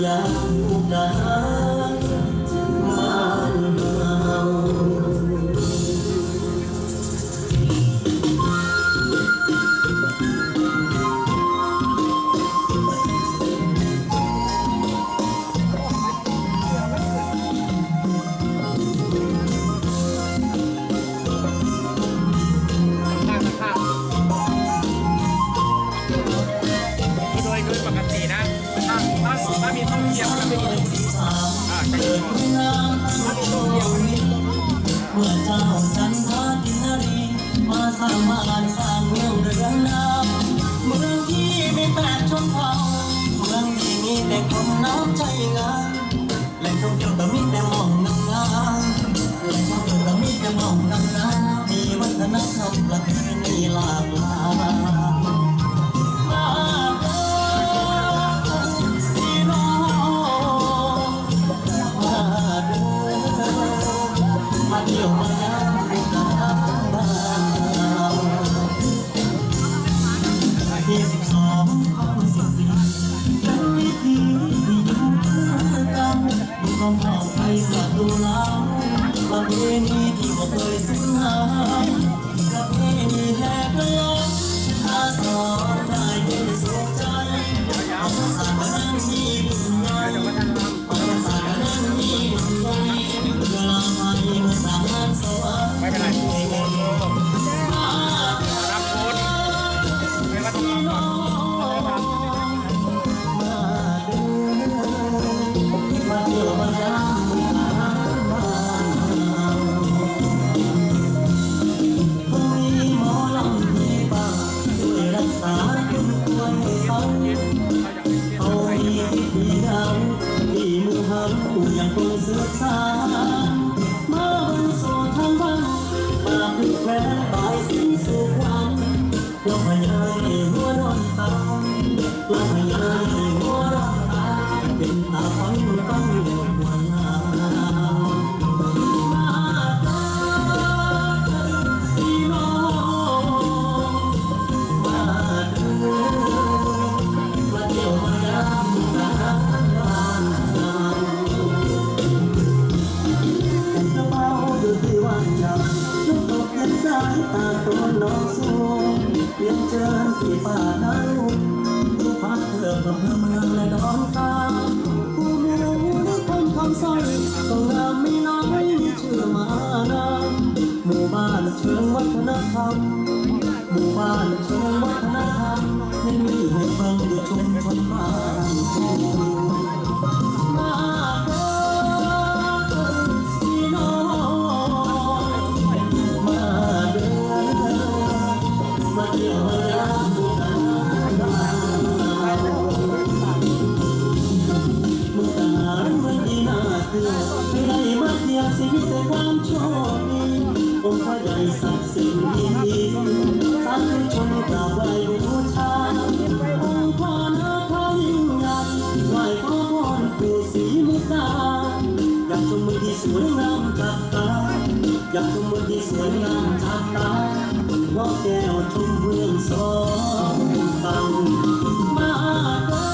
love, na มเมีอางที่มีมาสร้างบ้านสร้างเมืองเรืองน้ำเมืองที่ไม่แปดชนเผ่าเมืองที่มีแต่คนน้ำใจ ต้องเอาไปสะดุดแล้วประเพณีที่บ่เคย side. ตาโดนน้องสู้เปลี่ยนเจอที่ป่าน้นทุกพักเพื่อเพิ่ เดียวที่นี่มาเทียบสิมีแต่ความโชคดีองค์พระใหญ่ศักดิ์สิทธิ์สงดีสาธุชนกราบไหว้บูชาองค์พระนาคายิ่งใหญ่ไหว้ขอพรปู่ศรีมุตตาอยากชมเมืองที่สวยงามทักตาอยากชมเมืองที่สวยงามทักตาว่าแก้วชมเมืองสองตังมาเด้